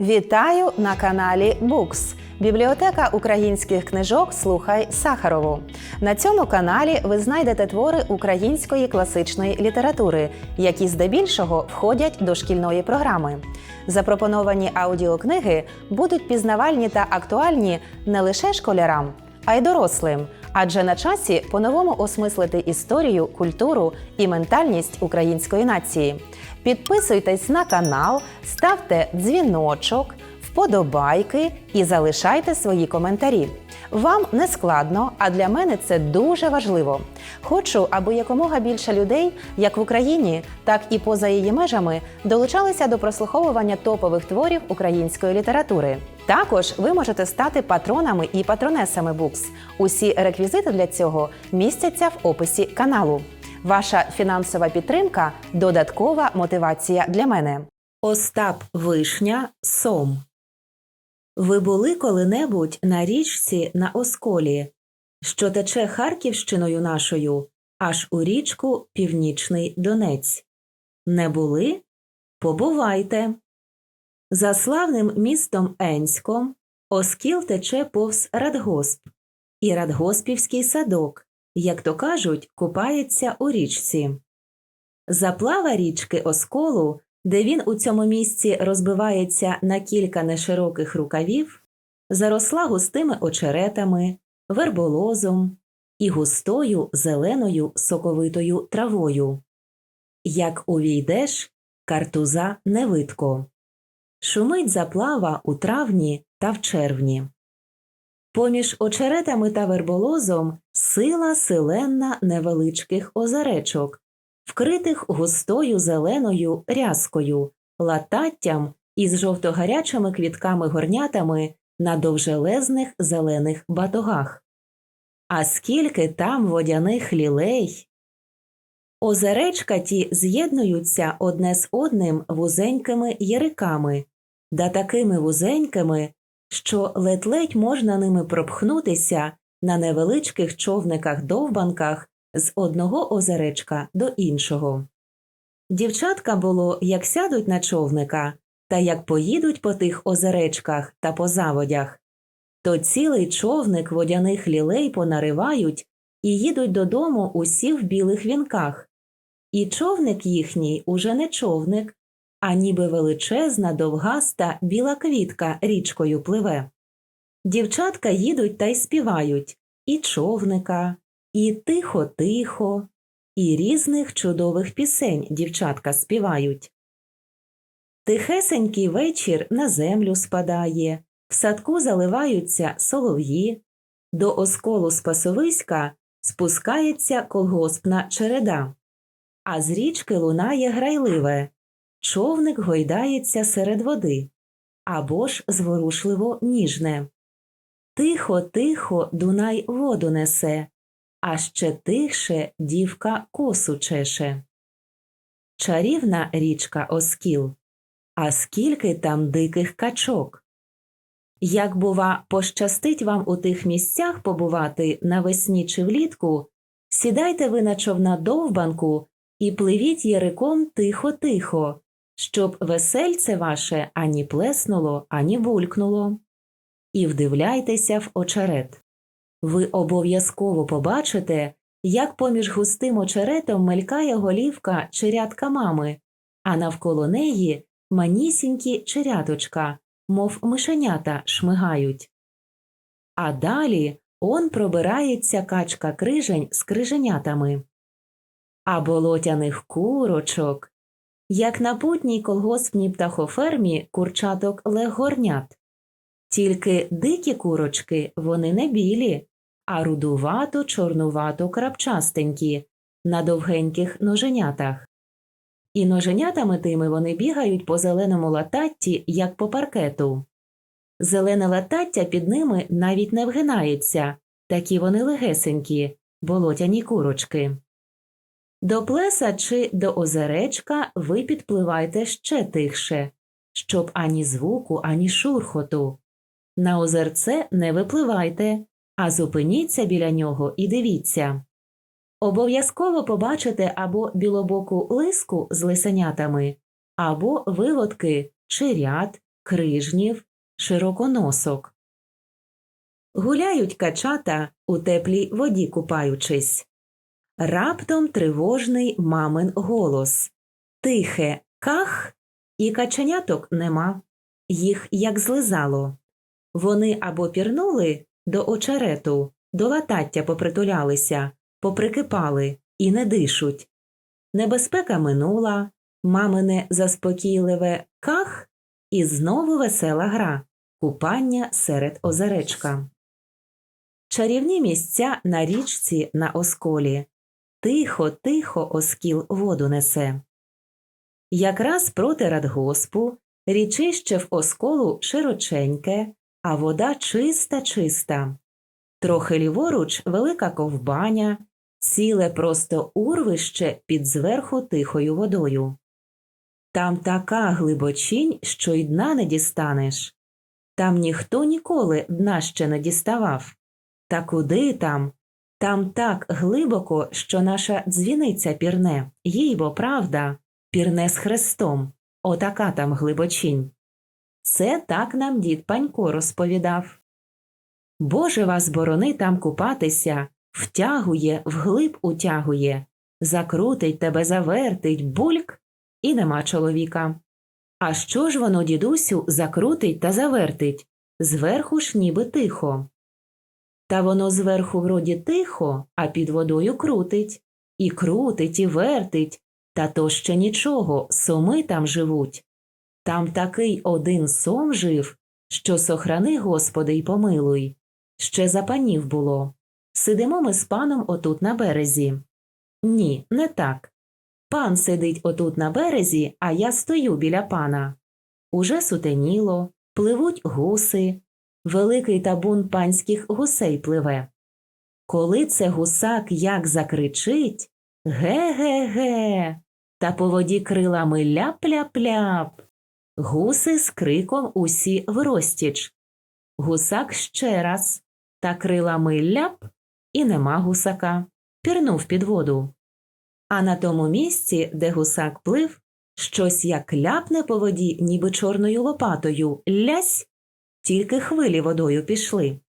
Вітаю на каналі Букс. Бібліотека українських книжок Слухай Сахарову. На цьому каналі ви знайдете твори української класичної літератури, які здебільшого входять до шкільної програми. Запропоновані аудіокниги будуть пізнавальні та актуальні не лише школярам, а й дорослим. Адже на часі по-новому осмислити історію, культуру і ментальність української нації. Підписуйтесь на канал, ставте дзвіночок, вподобайки і залишайте свої коментарі. Вам не складно, а для мене це дуже важливо. Хочу, аби якомога більше людей, як в Україні, так і поза її межами, долучалися до прослуховування топових творів української літератури. Також ви можете стати патронами і патронесами Букс. Усі реквізити для цього містяться в описі каналу. Ваша фінансова підтримка додаткова мотивація для мене. Остап Вишня Сом. Ви були коли-небудь на річці на Осколі, що тече Харківщиною нашою, аж у річку Північний Донець. Не були? Побувайте. За славним містом Енськом Оскіл тече повз Радгосп, і Радгоспівський садок, як то кажуть, купається у річці. Заплава річки Осколу, де він у цьому місці розбивається на кілька нешироких рукавів, заросла густими очеретами, верболозом і густою зеленою соковитою травою. Як увійдеш, картуза не видко. Шумить заплава у травні та в червні. Поміж очеретами та верболозом сила селенна невеличких озеречок, вкритих густою зеленою рязкою, лататтям із жовтогарячими квітками горнятами на довжелезних зелених батогах. А скільки там водяних лілей! Озеречка ті з'єднуються одне з одним вузенькими яриками, да такими вузенькими, що ледь-ледь можна ними пропхнутися на невеличких човниках-довбанках з одного озеречка до іншого. Дівчатка було, як сядуть на човника та як поїдуть по тих озеречках та по заводях, то цілий човник водяних лілей понаривають і їдуть додому усі в білих вінках. І човник їхній уже не човник, а ніби величезна, довгаста біла квітка річкою пливе. Дівчатка їдуть та й співають і човника, і тихо-тихо, і різних чудових пісень дівчатка співають. Тихесенький вечір на землю спадає, в садку заливаються солов'ї, до осколу Спасовиська спускається колгоспна череда, а з річки лунає грайливе, човник гойдається серед води, або ж зворушливо ніжне. Тихо, тихо, Дунай воду несе, а ще тихше дівка косу чеше. Чарівна річка Оскіл, а скільки там диких качок. Як, бува, пощастить вам у тих місцях побувати навесні чи влітку, сідайте ви на човна довбанку і пливіть яриком тихо-тихо, щоб весельце ваше ані плеснуло, ані булькнуло. І вдивляйтеся в очерет. Ви обов'язково побачите, як поміж густим очеретом мелькає голівка черядка мами, а навколо неї манісінькі черяточка, мов мишенята шмигають. А далі он пробирається качка крижень з криженятами. А болотяних курочок, як на путній колгоспній птахофермі курчаток легорнят. Тільки дикі курочки вони не білі, а рудувато чорнувато крапчастенькі, на довгеньких ноженятах. І ноженятами тими вони бігають по зеленому лататті, як по паркету. Зелене латаття під ними навіть не вгинається, такі вони легесенькі, болотяні курочки. До плеса чи до озеречка ви підпливайте ще тихше, щоб ані звуку, ані шурхоту. На озерце не випливайте, а зупиніться біля нього і дивіться. Обов'язково побачите або білобоку лиску з лисенятами, або виводки, черят, крижнів, широконосок. Гуляють качата у теплій воді купаючись. Раптом тривожний мамин голос. Тихе ках, і каченяток нема. Їх як злизало. Вони або пірнули до очерету, до латаття попритулялися, поприкипали і не дишуть. Небезпека минула, мамине заспокійливе ках, і знову весела гра купання серед озеречка. Чарівні місця на річці на осколі. Тихо, тихо оскіл воду несе. Якраз проти радгоспу річище в осколу широченьке, а вода чиста чиста. Трохи ліворуч велика ковбаня, ціле просто урвище під зверху тихою водою. Там така глибочінь, що й дна не дістанеш. Там ніхто ніколи дна ще не діставав. Та куди там? Там так глибоко, що наша дзвіниця пірне, їй бо правда, пірне з хрестом, отака там глибочінь. Це так нам дід Панько розповідав. Боже вас борони там купатися, втягує, вглиб утягує, закрутить тебе, завертить, бульк, і нема чоловіка. А що ж воно, дідусю, закрутить та завертить? Зверху ж ніби тихо. Та воно зверху вроді тихо, а під водою крутить. І крутить, і вертить. Та то ще нічого, соми там живуть. Там такий один сом жив, що сохрани, Господи, й помилуй. Ще за панів було. Сидимо ми з паном отут на березі. Ні, не так. Пан сидить отут на березі, а я стою біля пана. Уже сутеніло, пливуть гуси, великий табун панських гусей пливе. Коли це гусак як закричить Ге-ге-ге, та по воді крилами ляп-ляп-ляп. Гуси з криком усі врозтіч. Гусак ще раз, та крилами ляп, і нема гусака. Пірнув під воду. А на тому місці, де гусак плив, щось як ляпне по воді, ніби чорною лопатою, лясь, тільки хвилі водою пішли.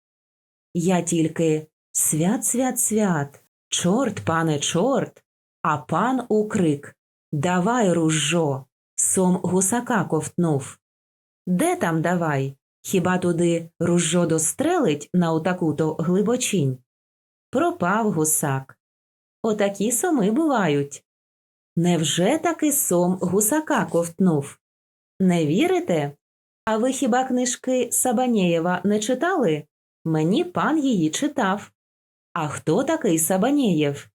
Я тільки свят, свят, свят, чорт, пане, чорт, а пан у крик Давай, ружжо! Сом гусака ковтнув. Де там давай? Хіба туди ружжо дострелить на отаку-то глибочінь? Пропав гусак. Отакі соми бувають. Невже таки сом гусака ковтнув? Не вірите? А ви хіба книжки Сабанєєва не читали? Мені пан її читав. А хто такий Сабанєєв?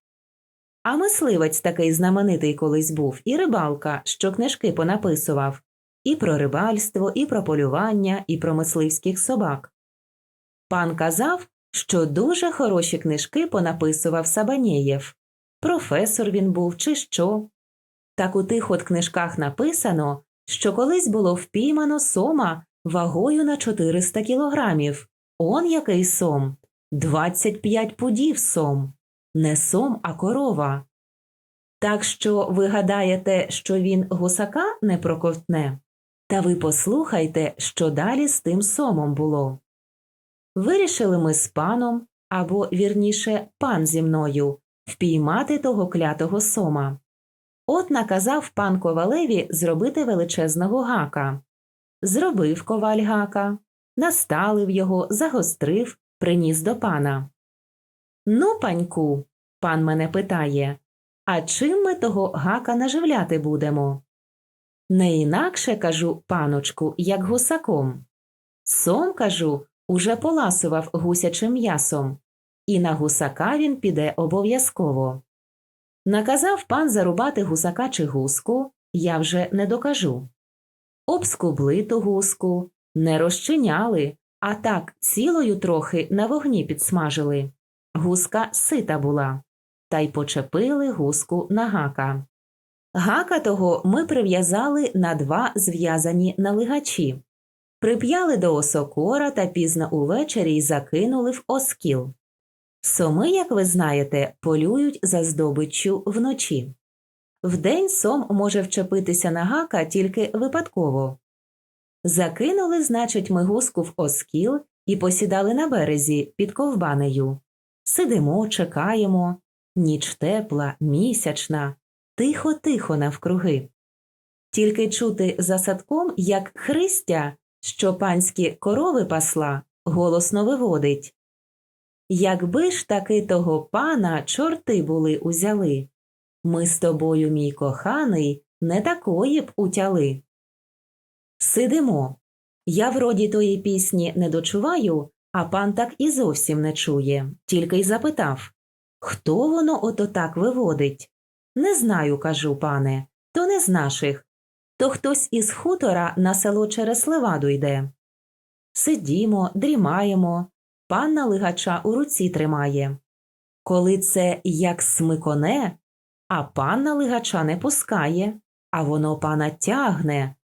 А мисливець такий знаменитий колись був, і рибалка, що книжки понаписував і про рибальство, і про полювання, і про мисливських собак. Пан казав, що дуже хороші книжки понаписував Сабанєєв. Професор він був, чи що. Так у тих от книжках написано, що колись було впіймано сома вагою на 400 кілограмів. Он який сом? 25 пудів сом. Не сом, а корова. Так що ви гадаєте, що він гусака не проковтне? Та ви послухайте, що далі з тим сомом було. Вирішили ми з паном, або, вірніше, пан зі мною, впіймати того клятого сома. От наказав пан ковалеві зробити величезного гака. Зробив коваль гака, насталив його, загострив, приніс до пана. Ну, паньку, пан мене питає, а чим ми того гака наживляти будемо? Не інакше, кажу, паночку, як гусаком. Сом, кажу, уже поласував гусячим м'ясом, і на гусака він піде обов'язково. Наказав пан зарубати гусака чи гуску, я вже не докажу. Обскубли ту гуску, не розчиняли, а так цілою трохи на вогні підсмажили. Гуска сита була, та й почепили гуску на гака. Гака того ми прив'язали на два зв'язані налигачі, прип'яли до осокора та пізно увечері й закинули в оскіл. Соми, як ви знаєте, полюють за здобиччю вночі. Вдень сом може вчепитися на гака тільки випадково. Закинули, значить, ми гуску в оскіл і посідали на березі під ковбанею. Сидимо, чекаємо. Ніч тепла, місячна, тихо-тихо навкруги. Тільки чути за садком, як Христя, що панські корови пасла, голосно виводить. Якби ж таки того пана чорти були узяли, ми з тобою, мій коханий, не такої б утяли. Сидимо. Я вроді тої пісні не дочуваю, а пан так і зовсім не чує, тільки й запитав Хто воно ото так виводить? Не знаю, кажу, пане, то не з наших. То хтось із хутора на село через леваду йде. Сидімо, дрімаємо, панна лигача у руці тримає. Коли це як смиконе, а панна лигача не пускає, а воно пана тягне.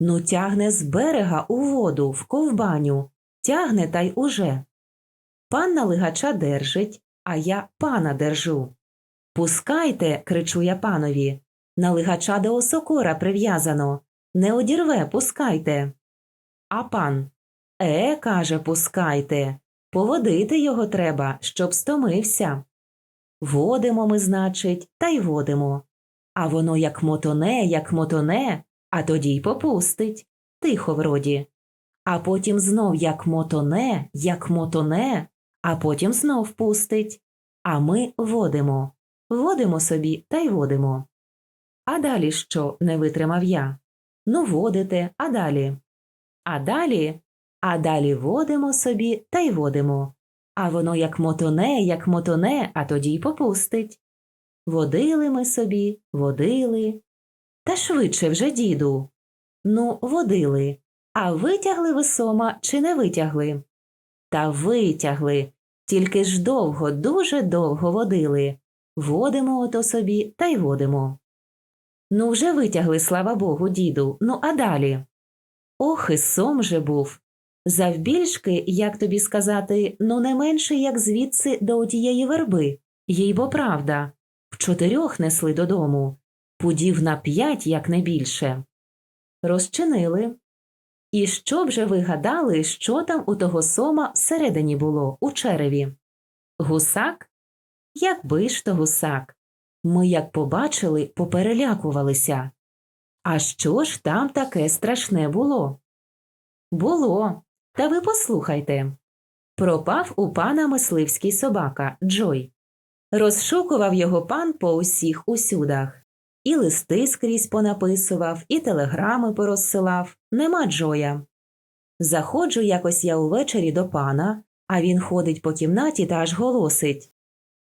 Ну, тягне з берега у воду, в ковбаню, тягне та й уже. Панна лигача держить, а я пана держу. Пускайте, кричу я панові. На лигача до осокора прив'язано. Не одірве, пускайте. А пан Е, каже, пускайте. Поводити його треба, щоб стомився. Водимо ми, значить, та й водимо. А воно як мотоне, як мотоне, а тоді й попустить. Тихо вроді. А потім знов як мотоне, як мотоне, а потім знов пустить. А ми водимо. Водимо собі та й водимо. А далі що не витримав я? Ну, водите, а далі. А далі, а далі водимо собі та й водимо. А воно як мотоне, як мотоне, а тоді й попустить. Водили ми собі, водили. Та швидше вже, діду. Ну, водили. А витягли ви сома чи не витягли? Та витягли. Тільки ж довго, дуже довго водили. Водимо ото собі та й водимо. Ну, вже витягли, слава Богу, діду. Ну, а далі? Ох, і сом же був. Завбільшки, як тобі сказати, ну не менше, як звідси до отієї верби, їй бо правда. В чотирьох несли додому, пудів на п'ять, як не більше. Розчинили. І що б же ви гадали, що там у того сома всередині було, у череві? Гусак? Якби ж то гусак. Ми, як побачили, поперелякувалися. А що ж там таке страшне було? Було. Та ви послухайте. Пропав у пана мисливський собака Джой. Розшукував його пан по усіх усюдах. І листи скрізь понаписував, і телеграми порозсилав. Нема Джоя. Заходжу якось я увечері до пана, а він ходить по кімнаті та аж голосить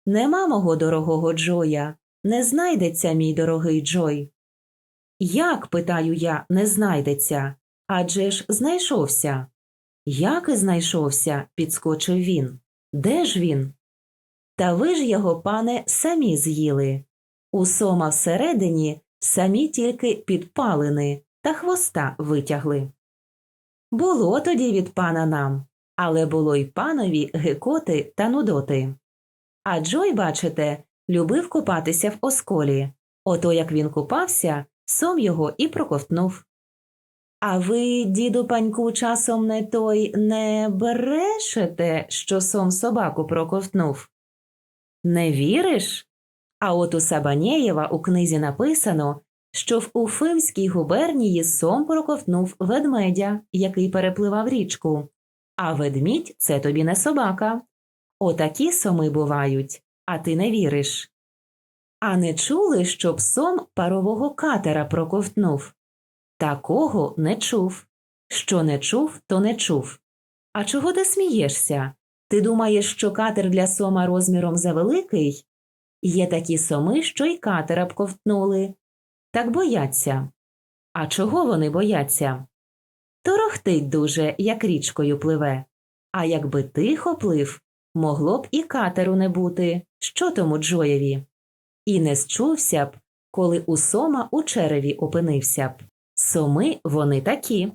Нема мого дорогого Джоя, не знайдеться мій дорогий Джой. Як, питаю я, не знайдеться? Адже ж знайшовся. Як і знайшовся, підскочив він. Де ж він? Та ви ж його, пане, самі з'їли. У сома всередині самі тільки підпалини та хвоста витягли. Було тоді від пана нам, але було й панові гекоти та нудоти. А Джой, бачите, любив купатися в осколі. Ото як він купався, сом його і проковтнув. А ви, діду паньку, часом не той не брешете, що сом собаку проковтнув? Не віриш? А от у Сабанєєва у книзі написано, що в Уфимській губернії сом проковтнув ведмедя, який перепливав річку. А ведмідь це тобі не собака. Отакі соми бувають, а ти не віриш. А не чули, щоб сом парового катера проковтнув? Такого не чув. Що не чув, то не чув. А чого ти смієшся? Ти думаєш, що катер для сома розміром завеликий? Є такі соми, що й катера б ковтнули. Так бояться. А чого вони бояться? Торохтить дуже, як річкою пливе. А якби тихо плив, могло б і катеру не бути, що тому Джоєві. І не счувся б, коли у сома у череві опинився б. Соми вони такі.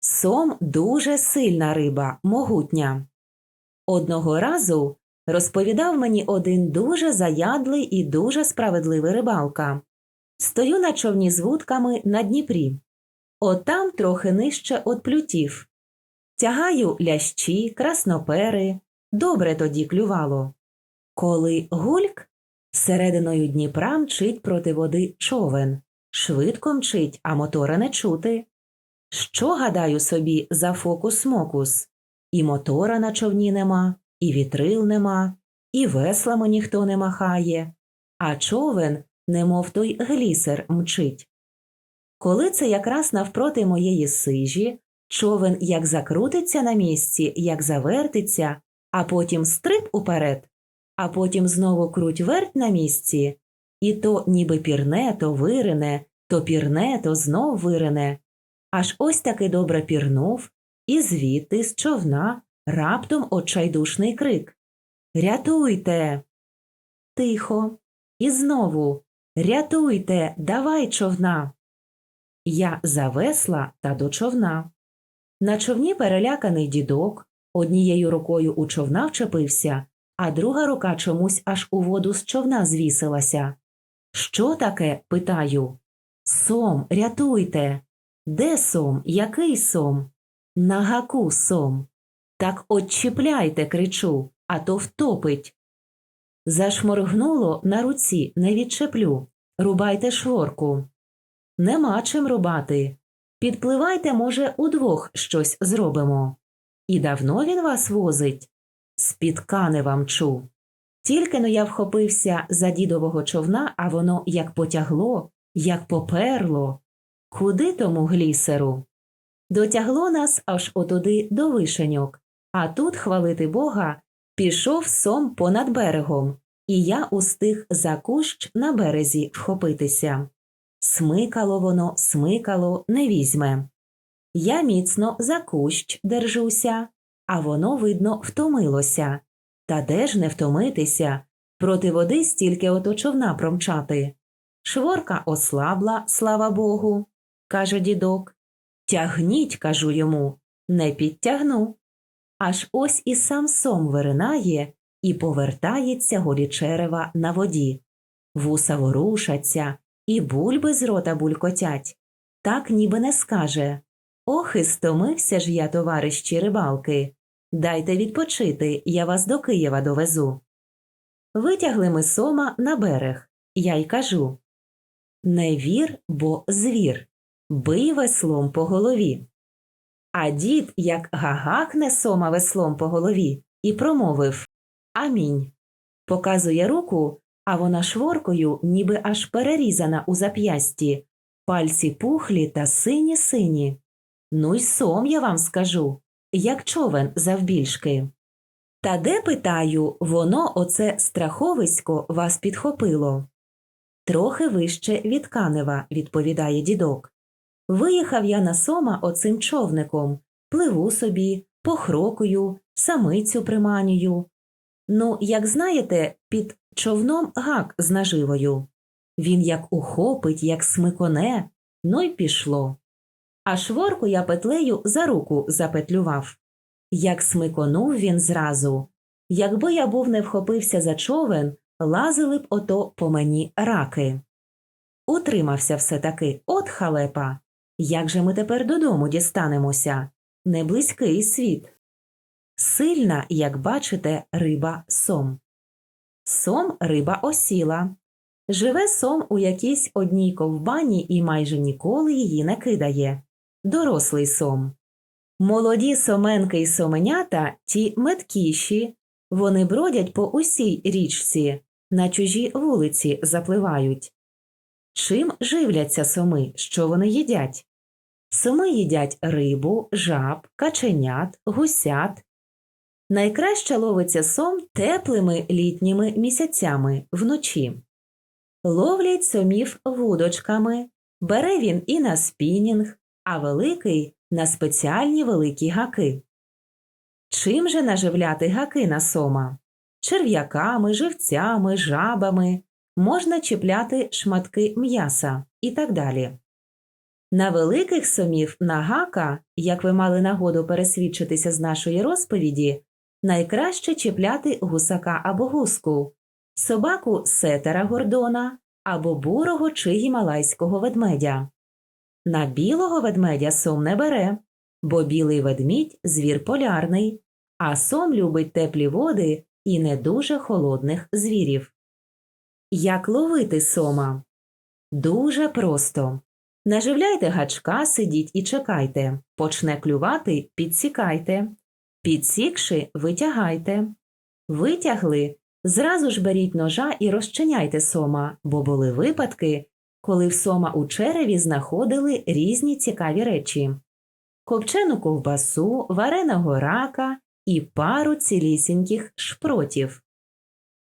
Сом дуже сильна риба, могутня. Одного разу розповідав мені один дуже заядлий і дуже справедливий рибалка. Стою на човні з вудками на Дніпрі. отам трохи нижче от плютів. Тягаю лящі, краснопери, добре тоді клювало. Коли гульк, серединою Дніпра мчить проти води човен, швидко мчить, а мотора не чути. Що, гадаю собі, за фокус-мокус? І мотора на човні нема, і вітрил нема, і веслами ніхто не махає, а човен, немов той глісер, мчить. Коли це якраз навпроти моєї сижі, човен як закрутиться на місці, як завертиться, а потім стрип уперед, а потім знову круть верть на місці, і то ніби пірне, то вирине, то пірне, то знов вирине. Аж ось таки добре пірнув, і звідти з човна раптом отчайдушний крик Рятуйте. Тихо. І знову Рятуйте, давай човна. Я завесла та до човна. На човні переляканий дідок, однією рукою у човна вчепився, а друга рука чомусь аж у воду з човна звісилася. Що таке? питаю. Сом, рятуйте. Де сом? Який сом? На гаку сом. Так отчіпляйте, кричу, а то втопить. Зашморгнуло на руці, не відчеплю. Рубайте шворку. Нема чим рубати. Підпливайте, може, удвох щось зробимо. І давно він вас возить? З-під канева мчу. Тільки но я вхопився за дідового човна, а воно як потягло, як поперло. Куди тому глісеру? Дотягло нас аж отуди до вишеньок, а тут, хвалити Бога, пішов сом понад берегом, і я устиг за кущ на березі вхопитися. Смикало воно, смикало, не візьме. Я міцно за кущ держуся, а воно, видно, втомилося. Та де ж не втомитися? Проти води стільки ото човна промчати. Шворка ослабла, слава Богу, каже дідок. Тягніть, кажу йому, не підтягну. Аж ось і сам сом виринає і повертається голі черева на воді. Вуса ворушаться, і бульби з рота булькотять. Так ніби не скаже Ох, і стомився ж я, товариші рибалки. Дайте відпочити, я вас до Києва довезу. Витягли ми сома на берег. Я й кажу Не вір, бо звір, бий веслом по голові. А дід, як гагакне сома веслом по голові, і промовив Амінь. Показує руку, а вона шворкою, ніби аж перерізана у зап'ясті, пальці пухлі та сині сині. Ну й сом я вам скажу, як човен завбільшки. Та де, питаю, воно оце страховисько вас підхопило? Трохи вище від Канева, відповідає дідок. Виїхав я на сома оцим човником, пливу собі, похрокую, самицю приманюю. Ну, як знаєте, під човном гак з наживою. Він як ухопить, як смиконе, ну й пішло. А шворку я петлею за руку запетлював. Як смиконув він зразу. Якби я був не вхопився за човен, лазили б ото по мені раки. Утримався все таки, от халепа. Як же ми тепер додому дістанемося? Неблизький світ. Сильна, як бачите, риба сом. Сом риба осіла. Живе сом у якійсь одній ковбані і майже ніколи її не кидає. Дорослий сом. Молоді соменки й соменята ті меткіші. Вони бродять по усій річці, на чужі вулиці запливають. Чим живляться соми, що вони їдять? Соми їдять рибу, жаб, каченят, гусят. Найкраще ловиться сом теплими літніми місяцями вночі. Ловлять сомів вудочками, бере він і на спінінг, а великий на спеціальні великі гаки. Чим же наживляти гаки на сома? Черв'яками, живцями, жабами, можна чіпляти шматки м'яса і так далі. На великих сомів на гака, як ви мали нагоду пересвідчитися з нашої розповіді, найкраще чіпляти гусака або гуску, собаку сетера гордона або бурого чи гімалайського ведмедя. На білого ведмедя сом не бере, бо білий ведмідь звір полярний, а сом любить теплі води і не дуже холодних звірів. Як ловити сома? Дуже просто. Наживляйте гачка, сидіть і чекайте. Почне клювати, підсікайте. Підсікши, витягайте. Витягли, зразу ж беріть ножа і розчиняйте сома, бо були випадки, коли в сома у череві знаходили різні цікаві речі: копчену ковбасу, вареного рака і пару цілісіньких шпротів.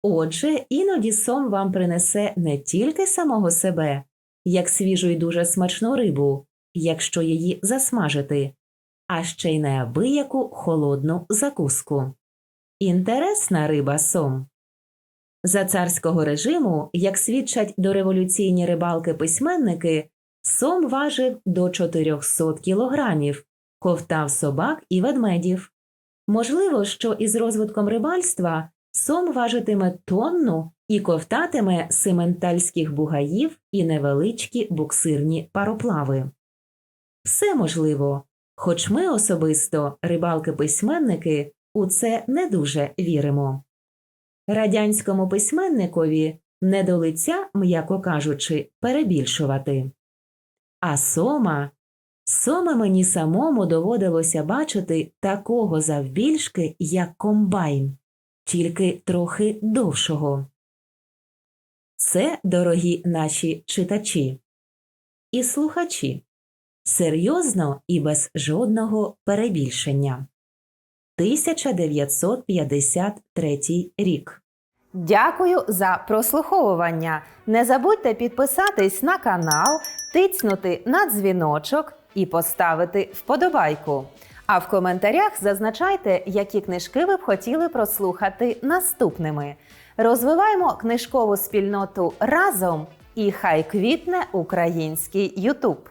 Отже, іноді сом вам принесе не тільки самого себе, як свіжу і дуже смачну рибу, якщо її засмажити, а ще й неабияку холодну закуску. Інтересна риба сом. За царського режиму, як свідчать дореволюційні рибалки-письменники, сом важив до 400 кілограмів, ковтав собак і ведмедів. Можливо, що із розвитком рибальства сом важитиме тонну і ковтатиме сементальських бугаїв і невеличкі буксирні пароплави. Все можливо, хоч ми особисто, рибалки-письменники, у це не дуже віримо. Радянському письменникові не до лиця, м'яко кажучи, перебільшувати. А сома, сома мені самому доводилося бачити такого завбільшки, як комбайн, тільки трохи довшого. Це, дорогі наші читачі і слухачі, серйозно і без жодного перебільшення. 1953 рік. Дякую за прослуховування. Не забудьте підписатись на канал, тицнути на дзвіночок і поставити вподобайку. А в коментарях зазначайте, які книжки ви б хотіли прослухати наступними. Розвиваємо книжкову спільноту разом і хай квітне український Ютуб.